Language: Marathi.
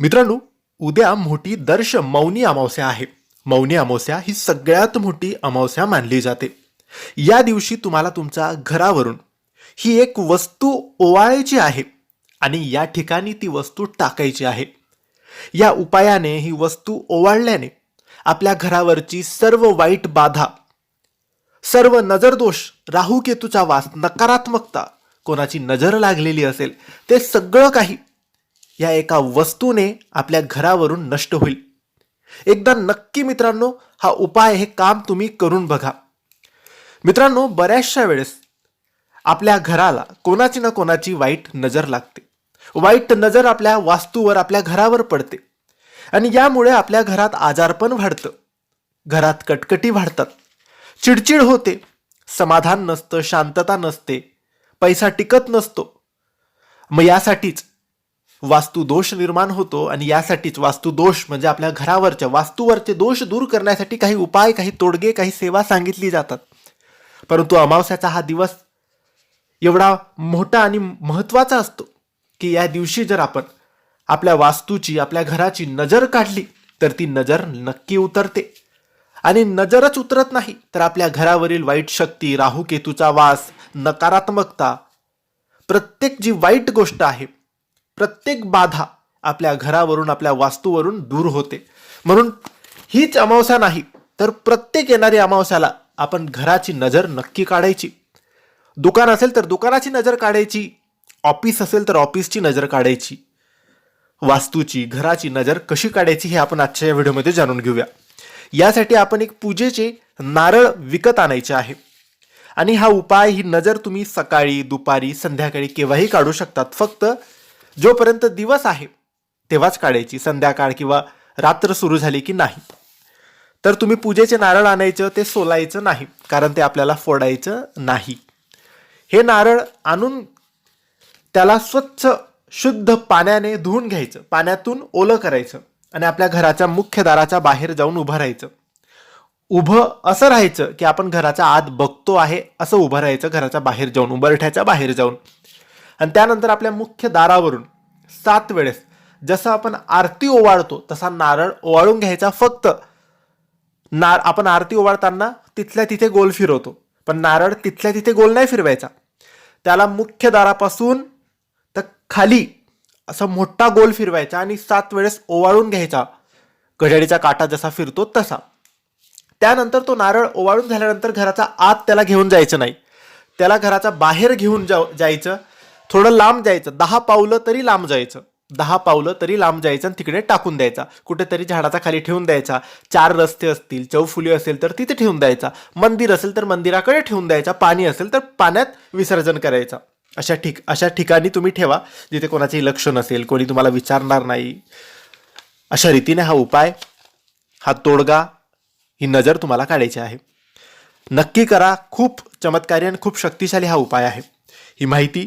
मित्रांनो उद्या मोठी दर्श मौनी अमावस्या आहे. मौनी अमावस्या ही सगळ्यात मोठी अमावस्या मानली जाते. या दिवशी तुम्हाला तुमच्या घरावरून ही एक वस्तू ओवाळायची आहे आणि या ठिकाणी ती वस्तू टाकायची आहे. या उपायाने ही वस्तू ओवाळल्याने आपल्या घरावरची सर्व वाईट बाधा सर्व नजरदोष राहू केतूचा वास नकारात्मकता कोणाची नजर लागलेली असेल ते सगळं काही या एका वस्तूने आपल्या घरावरून नष्ट होईल. एकदा नक्की मित्रांनो हा उपाय हे काम तुम्ही करून बघा. मित्रांनो बऱ्याचशा वेळेस आपल्या घराला कोणाची ना कोणाची वाईट नजर लागते. वाईट नजर आपल्या वास्तूवर आपल्या घरावर पडते. आणि यामुळे आपल्या घरात आजारपण वाढतं. घरात कटकटी वाढतात. चिडचिड होते. समाधान नसतं शांतता नसते. पैसा टिकत नसतो. मग यासाठीच वास्तुदोष निर्माण होतो आणि यासाठीच वास्तुदोष म्हणजे आपल्या घरावरच्या वास्तूवरचे दोष दूर करण्यासाठी काही उपाय काही तोडगे काही सेवा सांगितली जातात. परंतु अमावस्याचा हा दिवस एवढा मोठा आणि महत्त्वाचा असतो की या दिवशी जर आपण आपल्या वास्तूची आपल्या घराची नजर काढली तर ती नजर नक्की उतरते. आणि नजरच उतरत नाही तर आपल्या घरावरील वाईट शक्ती राहू केतूचा वास नकारात्मकता प्रत्येक जी वाईट गोष्ट आहे प्रत्येक बाधा आपल्या घरावरून आपल्या वास्तूवरून दूर होते. म्हणून हीच अमावस्या नाही तर प्रत्येक येणारी अमावस्याला आपण घराची नजर नक्की काढायची. दुकान असेल तर दुकानाची नजर काढायची ऑफिस असेल तर ऑफिसची नजर काढायची. वास्तूची घराची नजर कशी काढायची हे आपण आजच्या या व्हिडिओमध्ये जाणून घेऊया. यासाठी आपण एक पूजेचे नारळ विकत आणायचे आहे. आणि हा उपाय ही नजर तुम्ही सकाळी दुपारी संध्याकाळी केव्हाही काढू शकतात. फक्त जोपर्यंत दिवस आहे तेव्हाच काढायची. संध्याकाळ किंवा रात्र सुरू झाली की नाही. तर तुम्ही पूजेचे नारळ आणायचं ते सोलायचं नाही कारण ते आपल्याला फोडायचं नाही. हे नारळ आणून त्याला स्वच्छ शुद्ध पाण्याने धुवून घ्यायचं. पाण्यातून ओलं करायचं आणि आपल्या घराच्या मुख्य दाराच्या बाहेर जाऊन उभं राहायचं. उभं असं राहायचं की आपण घराच्या आत बघतो आहे असं उभं राहायचं घराच्या बाहेर जाऊन उंबरठ्याच्या बाहेर जाऊन. आणि त्यानंतर आपल्या मुख्य दारावरून सात वेळेस जसं आपण आरती ओवाळतो तसा नारळ ओवाळून घ्यायचा फक्त. नार आपण आरती ओवाळताना तिथल्या तिथे गोल फिरवतो पण नारळ तिथल्या तिथे गोल नाही फिरवायचा. त्याला मुख्य दारापासून तर खाली असा मोठा गोल फिरवायचा आणि सात वेळेस ओवाळून घ्यायचा. घड्याळीचा काटा जसा फिरतो तसा. त्यानंतर तो नारळ ओवाळून झाल्यानंतर घराचा आत त्याला घेऊन जायचं नाही. त्याला घराच्या बाहेर घेऊन जा जायचं. थोडं लांब जायचं. दहा पावलं तरी लांब जायचं. दहा पावलं तरी लांब जायचं आणि तिकडे टाकून द्यायचा. कुठेतरी झाडाचा खाली ठेवून द्यायचा. चार रस्ते असतील चौफुली असेल तर तिथे ठेवून द्यायचा. मंदिर असेल तर मंदिराकडे ठेवून द्यायचा. पाणी असेल तर पाण्यात विसर्जन करायचं. अशा ठिक अशा ठिकाणी तुम्ही ठेवा जिथे कोणाचेही लक्ष नसेल कोणी तुम्हाला विचारणार नाही. अशा रीतीने हा उपाय हा तोडगा ही नजर तुम्हाला काढायची आहे. नक्की करा. खूप चमत्कारी आणि खूप शक्तिशाली हा उपाय आहे. ही माहिती